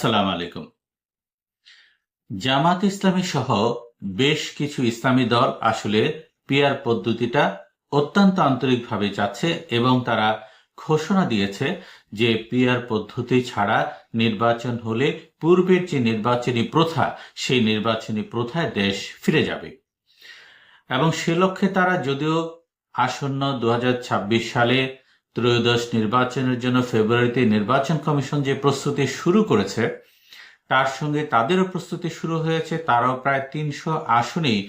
আসসালাম আলাইকুম। জামাত ইসলামী সহ বেশ কিছু ইসলামী দল আসলে পিয়ার পদ্ধতিটা অত্যন্ত আন্তরিকভাবে যাচ্ছে এবং তারা ঘোষণা দিয়েছে যে পিয়ার পদ্ধতি ছাড়া নির্বাচন হলে পূর্বের যে নির্বাচনী প্রথা, সেই নির্বাচনী প্রথায় দেশ ফিরে যাবে। এবং সে লক্ষ্যে তারা যদিও আসন্ন দু হাজার ছাব্বিশ সালে ত্রয়োদশ নির্বাচনের জন্য ফেব্রুয়ারিতে নির্বাচন কমিশন যে প্রস্তুতি শুরু করেছে, তার সঙ্গে তাদেরও প্রস্তুতি শুরু হয়েছে। তারাও প্রায় তিনশো আসনেই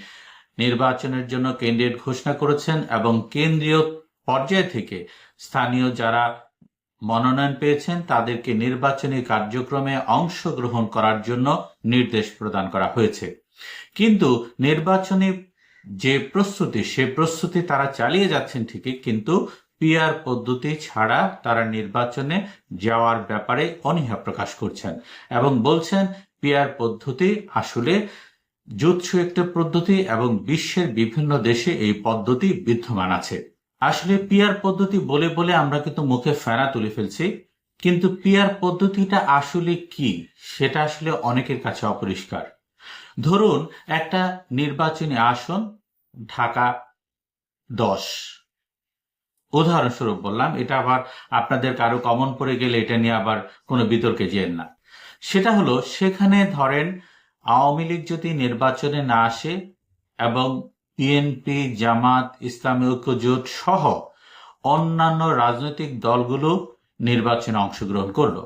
নির্বাচনের জন্য ক্যান্ডিডেট ঘোষণা করেছেন এবং কেন্দ্রীয় পর্যায় থেকে স্থানীয় যারা মনোনয়ন পেয়েছেন, তাদেরকে নির্বাচনী কার্যক্রমে অংশগ্রহণ করার জন্য নির্দেশ প্রদান করা হয়েছে। কিন্তু নির্বাচনী যে প্রস্তুতি, সে প্রস্তুতি তারা চালিয়ে যাচ্ছেন ঠিকই, কিন্তু পিয়ার পদ্ধতি ছাড়া তারা নির্বাচনে যাওয়ার ব্যাপারে অনীহা প্রকাশ করছেন এবং বলছেন পিয়ার পদ্ধতি আসলে জুৎসু একটা পদ্ধতি এবং বিশ্বের বিভিন্ন দেশে এই পদ্ধতি বিদ্যমান আছে। আসলে পিয়ার পদ্ধতি বলে বলে আমরা কিন্তু মুখে ফেনা তুলে ফেলছি, কিন্তু পিয়ার পদ্ধতিটা আসলে কি সেটা আসলে অনেকের কাছে অপরিষ্কার। ধরুন, একটা নির্বাচনী আসন ঢাকা দশ উদাহরণস্বরূপ বললাম, এটা আবার আপনাদের কারও কমন পড়ে গেলে এটা নিয়ে আবার কোনো বিতর্কে যেন না। সেটা হলো, সেখানে ধরেন আওয়ামী লীগ যদি নির্বাচনে না আসে এবং বিএনপি জামাত, ইসলামী ঐক্য, জোট সহ অন্যান্য রাজনৈতিক দলগুলো নির্বাচনে অংশগ্রহণ করল,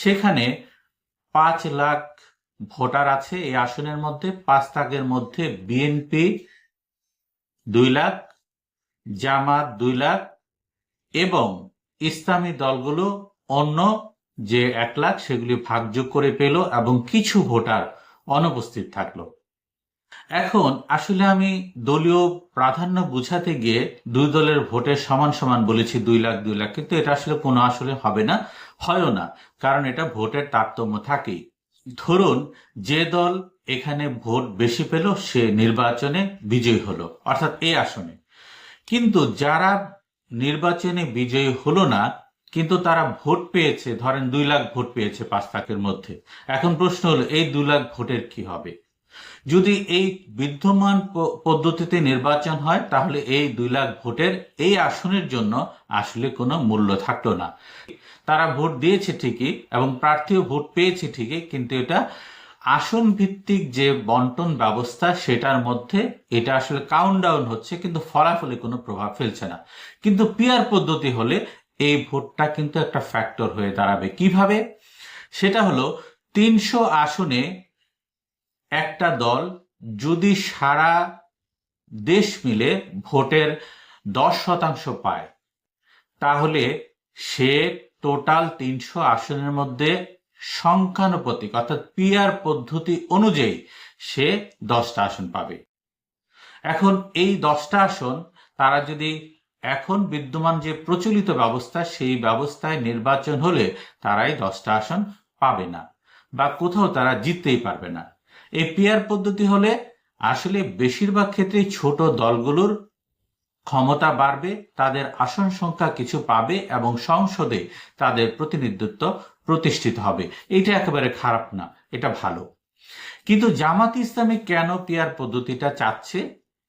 সেখানে পাঁচ লাখ ভোটার আছে এই আসনের মধ্যে, পাঁচ লাখের মধ্যে বিএনপি দুই লাখ জামাত দুই লাখ এবং ইসলামী দলগুলো অন্য যে এক লাখ সেগুলি ভাগযোগ করে পেল এবং কিছু ভোটার অনুপস্থিত থাকল। এখন আসলে আমি দলীয় প্রাধান্য বুঝাতে গিয়ে দুই দলের ভোটের সমান সমান বলেছি দুই লাখ দুই লাখ, কিন্তু এটা আসলে কোনো আসলে হবে না, হয়ও না, কারণ এটা ভোটের তারতম্য থাকেই। ধরুন যে দল এখানে ভোট বেশি পেল সে নির্বাচনে বিজয়ী হলো, অর্থাৎ এই আসনে। কিন্তু যারা নির্বাচনে বিজয়ী হলো না, কিন্তু তারা ভোট পেয়েছে, ধরেন দুই লাখ ভোট পেয়েছে পাঁচ লাখের মধ্যে। এখন প্রশ্ন হলো, এই দুই লাখ ভোটের কি হবে? যদি এই বিদ্যমান পদ্ধতিতে নির্বাচন হয়, তাহলে এই দুই লাখ ভোটের এই আসনের জন্য আসলে কোনো মূল্য থাকতো না। তারা ভোট দিয়েছে ঠিকই, এবং প্রার্থীও ভোট পেয়েছে ঠিকই, কিন্তু এটা আসন ভিত্তিক যে বন্টন ব্যবস্থা, সেটার মধ্যে এটা আসলে কাউন্ট ডাউন হচ্ছে, কিন্তু ফলাফলে কোনো প্রভাব ফেলছে না। কিন্তু পিয়ার পদ্ধতি হলে এই ভোটটা কিন্তু একটা ফ্যাক্টর হয়ে দাঁড়াবে। কীভাবে? সেটা হলো তিনশো আসনে একটা দল যদি সারা দেশ মিলে ভোটের দশ শতাংশ পায়, তাহলে সে টোটাল তিনশো আসনের মধ্যে সংখ্যানুপাতিক, অর্থাৎ পিয়ার পদ্ধতি অনুযায়ী সে দশটা আসন পাবে। এখন এই দশটা আসন, তারা যদি এখন বিদ্যমান যে প্রচলিত ব্যবস্থা, সেই ব্যবস্থায় নির্বাচন হলে তারাই দশটা আসন পাবে না বা কোথাও তারা জিততেই পারবে না। এই পিয়ার পদ্ধতি হলে আসলে বেশিরভাগ ক্ষেত্রেই ছোট দলগুলোর ক্ষমতা বাড়বে, তাদের আসন সংখ্যা কিছু পাবে এবং সংসদে তাদের প্রতিনিধিত্ব প্রতিষ্ঠিত হবে। এটা একেবারে খারাপ না, এটা ভালো। কিন্তু জামাত ইসলামী কেন পিয়ার পদ্ধতিটা চাচ্ছে,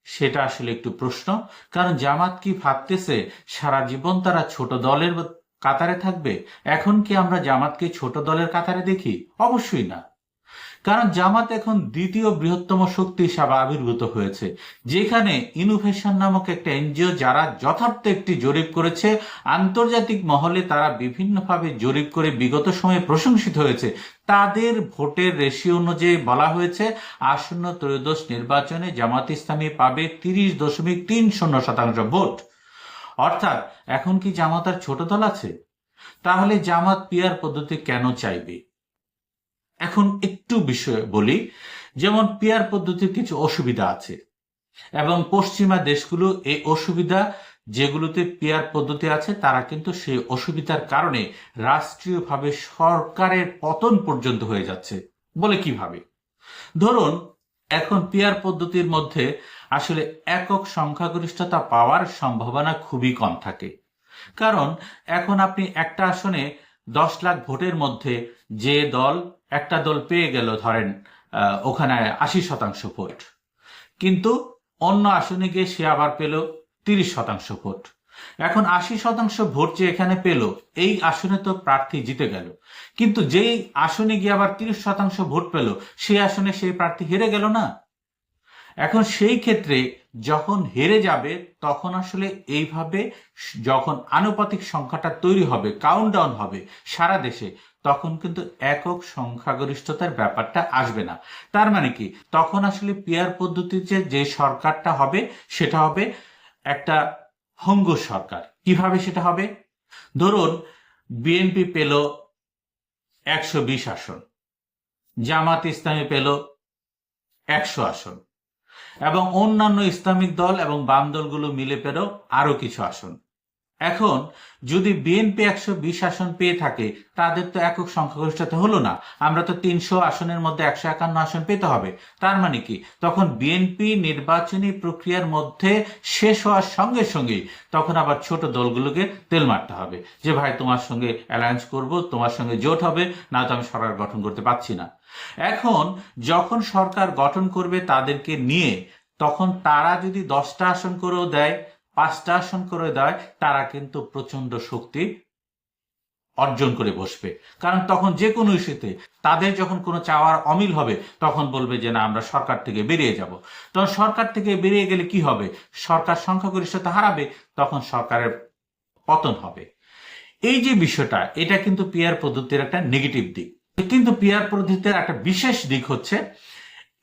সেটা আসলে একটু প্রশ্ন। কারণ জামাত কি ভাবতেছে, সারা জীবন তারা ছোট দলের কাতারে থাকবে? এখন কি আমরা জামাতকে ছোট দলের কাতারে দেখি? অবশ্যই না। কারণ জামাত এখন দ্বিতীয় বৃহত্তম শক্তি হিসাবে আবির্ভূত হয়েছে, যেখানে ইনোভেশন নামক একটা এনজিও যারা যথার্থ একটি জরিপ করেছে, আন্তর্জাতিক মহলে তারা বিভিন্নভাবে জরিপ করে বিগত সময়ে প্রশংসিত হয়েছে। তাদের ভোটের রেশিও অনুযায়ী বলা হয়েছে, আসন্ন ত্রয়োদশ নির্বাচনে জামাত ইসলামী পাবে তিরিশ দশমিক তিন শূন্য শতাংশ ভোট। অর্থাৎ এখন কি জামাত আর ছোট দল আছে? তাহলে জামাত পিয়ার পদ্ধতি কেন চাইবে? এখন একটু বিষয়ে বলি, যেমন পিয়ার পদ্ধতির কিছু অসুবিধা আছে এবং পশ্চিমা দেশগুলো এই অসুবিধা যেগুলোতে পিয়ার পদ্ধতি আছে, তারা কিন্তু সেই অসুবিধার কারণে রাষ্ট্রীয়ভাবে সরকারের পতন পর্যন্ত হয়ে যাচ্ছে বলে কীভাবে? ধরুন, এখন পিয়ার পদ্ধতির মধ্যে আসলে একক সংখ্যাগরিষ্ঠতা পাওয়ার সম্ভাবনা খুবই কম থাকে। কারণ, এখন আপনি একটা আসনে দশ লাখ ভোটের মধ্যে যে দল, একটা দল পেয়ে গেল ধরেন ওখানে আশি শতাংশ ভোট। কিন্তু অন্য আসনে গিয়ে সে আবার পেল তিরিশ শতাংশ ভোট। এখন আশি শতাংশ ভোট যে এখানে পেল, এই আসনে তো প্রার্থী জিতে গেল। কিন্তু যেই আসনে গিয়ে আবার তিরিশ শতাংশ ভোট পেল, সেই আসনে সেই প্রার্থী হেরে গেল না? এখন সেই ক্ষেত্রে যখন হেরে যাবে, তখন আসলে এইভাবে যখন আনুপাতিক সংখ্যাটা তৈরি হবে কাউন্টডাউন হবে সারা দেশে, তখন কিন্তু একক সংখ্যাগরিষ্ঠতার ব্যাপারটা আসবে না। তার মানে কি? তখন আসলে পিয়ার পদ্ধতিতে যে সরকারটা হবে, সেটা হবে একটা হঙ্গ সরকার। কীভাবে সেটা হবে? ধরুন, বিএনপি পেল একশো বিশ আসন, জামাত ইসলামী পেল একশো আসন। এবং অন্যান্য ইসলামিক দল এবং বাম দলগুলো মিলে পেল আরও কিছু আসন। এখন, যদি বিএনপি একশো বিশ আসন পেয়ে থাকে, তাদের তো একক সংখ্যাগরিষ্ঠতা হলো না। আমরা তো তিনশো আসনের মধ্যে একশো একান্ন আসন পেতে হবে। তার মানে কি? তখন বিএনপি নির্বাচনী প্রক্রিয়ার মধ্যে শেষ হওয়ার সঙ্গে সঙ্গে তখন আবার ছোট দলগুলোকে তেল মারতে হবে। যে, ভাই, তোমার সঙ্গে অ্যালায়েন্স করব, তোমার সঙ্গে জোট হবে, না তো আমি সরকার গঠন করতে পারছি না। এখন যখন সরকার গঠন করবে তাদেরকে নিয়ে, তখন তারা যদি দশটা আসন করেও দেয়, পাঁচটা আসন করে দেয়, তারা কিন্তু প্রচণ্ড শক্তি অর্জন করে বসবে। কারণ তখন যে কোনো ইস্যুতে তাদের যখন কোনো চাওয়ার অমিল হবে, তখন বলবে যে, না, আমরা সরকার থেকে বেরিয়ে যাব। তখন সরকার থেকে বেরিয়ে গেলে কি হবে? সরকার সংখ্যাগরিষ্ঠতা হারাবে, তখন সরকারের পতন হবে। এই যে বিষয়টা, এটা কিন্তু পিয়ার পদ্ধতির একটা নেগেটিভ দিক। কিন্তু পিয়ার পদ্ধতির একটা বিশেষ দিক হচ্ছে,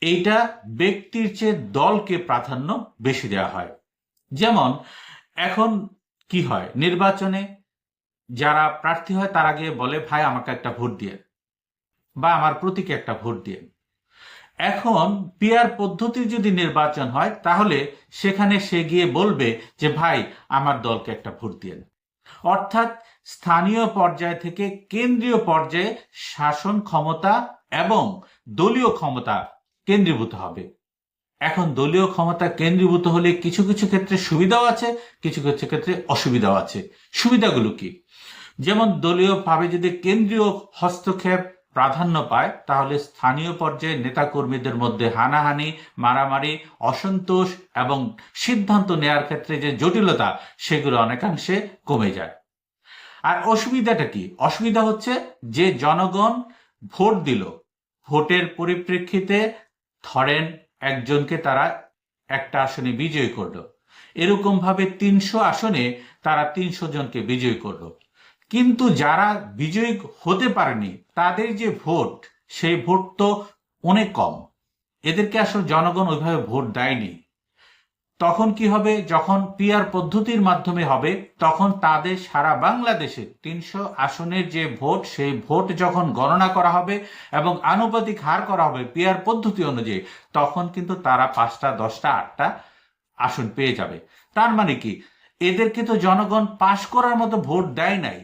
এইটা ব্যক্তির চেয়ে দলকে প্রাধান্য বেশি দেওয়া হয়। যেমন, এখন কি হয়? নির্বাচনে যারা প্রার্থী হয়, তারা গিয়ে বলে, ভাই, আমাকে একটা ভোট দিয়ে। বা, আমার প্রতীকে একটা ভোট দিয়ে। এখন, পিয়ার পদ্ধতির যদি নির্বাচন হয়, তাহলে সেখানে সে গিয়ে বলবে যে, ভাই, আমার দলকে একটা ভোট দিয়ে। অর্থাৎ স্থানীয় পর্যায় থেকে কেন্দ্রীয় পর্যায়ে শাসন ক্ষমতা এবং দলীয় ক্ষমতা কেন্দ্রীভূত হবে। এখন দলীয় ক্ষমতা কেন্দ্রীভূত হলে কিছু কিছু ক্ষেত্রে সুবিধাও আছে, কিছু কিছু ক্ষেত্রে অসুবিধাও আছে। সুবিধাগুলো কি? যেমন দলীয় ভাবে যদি কেন্দ্রীয় হস্তক্ষেপ প্রাধান্য পায়, তাহলে স্থানীয় পর্যায়ে নেতাকর্মীদের মধ্যে হানাহানি, মারামারি, অসন্তোষ এবং সিদ্ধান্ত নেয়ার ক্ষেত্রে যে জটিলতা, সেগুলো অনেকাংশে কমে যায়। আর অসুবিধাটা কি? অসুবিধা হচ্ছে যে জনগণ ভোট দিল, ভোটের পরিপ্রেক্ষিতে ধরেন একজনকে তারা একটা আসনে বিজয় করল। এরকম ভাবে তিনশো আসনে তারা তিনশো জনকে বিজয় করল। কিন্তু যারা বিজয়ী হতে পারেনি, তাদের যে ভোট, সেই ভোট তো অনেক কম। এদেরকে আসলে জনগণ ওইভাবে ভোট দেয়নি। তখন কি হবে? যখন পিয়ার পদ্ধতির মাধ্যমে হবে, তখন তাদের সারা বাংলাদেশে তিনশো আসনের যে ভোট, সেই ভোট যখন গণনা করা হবে এবং আনুপাতিক হার করা হবে পিয়ার পদ্ধতি অনুযায়ী, তখন কিন্তু তারা পাঁচটা, দশটা, আটটা আসন পেয়ে যাবে। তার মানে কি? এদেরকে তো জনগণ পাশ করার মতো ভোট দেয় নাই।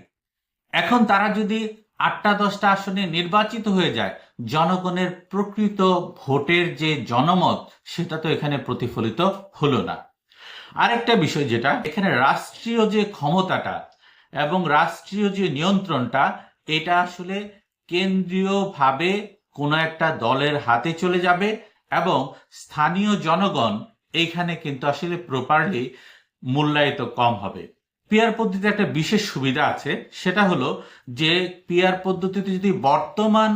এখন তারা যদি আটটা দশটা আসনে নির্বাচিত হয়ে যায়। জনগণের প্রকৃত ভোটের যে জনমত, সেটা তো এখানে প্রতিফলিত হলো না। আরেকটা বিষয় যেটা, এখানে রাষ্ট্রীয় যে ক্ষমতাটা এবং রাষ্ট্রীয় যে নিয়ন্ত্রণটা, এটা আসলে কেন্দ্রীয়ভাবে কোনো একটা দলের হাতে চলে যাবে এবং স্থানীয় জনগণ এইখানে কিন্তু আসলে প্রপারলি মূল্যায়িত কম হবে। পিয়ার পদ্ধতিতে একটা বিশেষ সুবিধা আছে, সেটা হলো যে পিয়ার পদ্ধতিতে যদি বর্তমান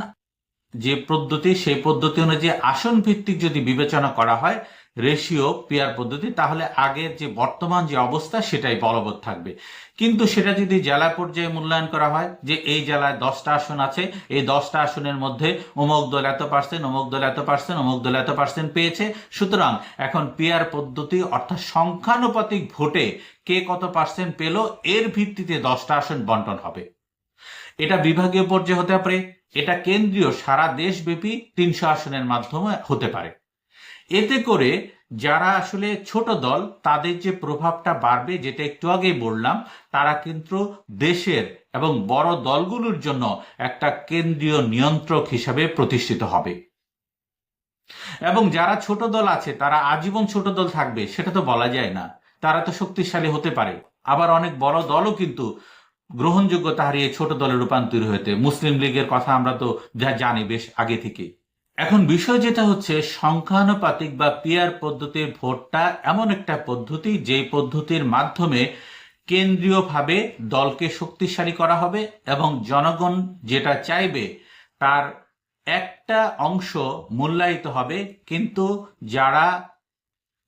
যে পদ্ধতি, সেই পদ্ধতি অনুযায়ী আসন ভিত্তিক যদি বিবেচনা করা হয় রেশিও পেয়ার পদ্ধতি, তাহলে আগের যে বর্তমান যে অবস্থা, সেটাই বলবৎ থাকবে। কিন্তু সেটা যদি জেলা পর্যায়ে মূল্যায়ন করা হয়, যে এই জেলায় দশটা আসন আছে, এই দশটা আসনের মধ্যে অমুক দল এত পার্সেন্ট অমুক দল এত পার্সেন্ট অমুক দল এত পার্সেন্ট পেয়েছে। সুতরাং এখন পেয়ার পদ্ধতি, অর্থাৎ সংখ্যানুপাতিক ভোটে কে কত পার্সেন্ট পেল, এর ভিত্তিতে দশটা আসন বন্টন হবে। এটা বিভাগীয় পর্যায়ে হতে পারে, এটা কেন্দ্রীয় সারা দেশব্যাপী তিনশো আসনের মাধ্যমে হতে পারে। এতে করে যারা আসলে ছোট দল, তাদের যে প্রভাবটা বাড়বে, যেটা একটু আগেই বললাম, তারা কিন্তু দেশের এবং বড় দলগুলোর জন্য একটা কেন্দ্রীয় নিয়ন্ত্রক হিসাবে প্রতিষ্ঠিত হবে। এবং যারা ছোট দল আছে, তারা আজীবন ছোট দল থাকবে, সেটা তো বলা যায় না। তারা তো শক্তিশালী হতে পারে। আবার অনেক বড় দলও কিন্তু গ্রহণযোগ্যতা হারিয়ে ছোট দলে রূপান্তর হতে মুসলিম লীগের কথা আমরা তো যা জানি বেশ আগে থেকে এখন বিষয় যেটা হচ্ছে, সংখ্যানুপাতিক বা পিয়ার পদ্ধতির ভোটটা এমন একটা পদ্ধতি, যেই পদ্ধতির মাধ্যমে কেন্দ্রীয়ভাবে দলকে শক্তিশালী করা হবে এবং জনগণ যেটা চাইবে, তার একটা অংশ মূল্যায়িত হবে। কিন্তু যারা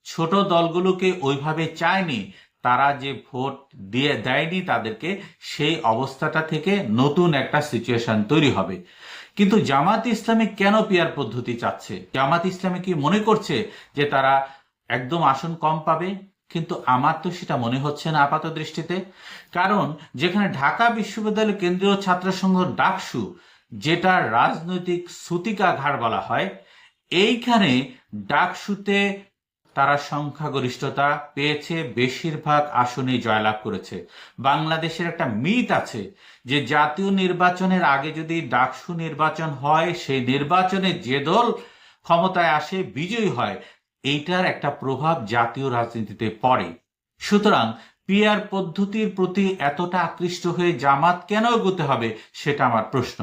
ছোট দলগুলোকে ওইভাবে চায়নি, তারা যে ভোট দিয়ে দেয়নি তাদেরকে, সেই অবস্থাটা থেকে নতুন একটা সিচুয়েশন তৈরি হবে। কিন্তু জামাত ইসলামী কেন পিয়ার পদ্ধতি চাচ্ছে? জামাত ইসলামী কি মনে করছে যে তারা একদম আসন কম পাবে? কিন্তু আমার তো সেটা মনে হচ্ছে না আপাত দৃষ্টিতে। কারণ যেখানে ঢাকা বিশ্ববিদ্যালয় কেন্দ্রীয় ছাত্র সংঘ ডাকসু যেটা রাজনৈতিক সুতিকাঘার বলা হয়, এইখানে ডাকসুতে তারা সংখ্যাগরিষ্ঠতা পেয়েছে, বেশিরভাগ আসনে জয়লাভ করেছে। বাংলাদেশের একটা মিথ আছে যে জাতীয় নির্বাচনের আগে যদি ডাকসু নির্বাচন হয়, সেই নির্বাচনে যে দল ক্ষমতায় আসে, বিজয়ী হয়, এইটার একটা প্রভাব জাতীয় রাজনীতিতে পড়ে। সুতরাং পিয়ার পদ্ধতির প্রতি এতটা আকৃষ্ট হয়ে জামাত কেন এগোতে হবে, সেটা আমার প্রশ্ন।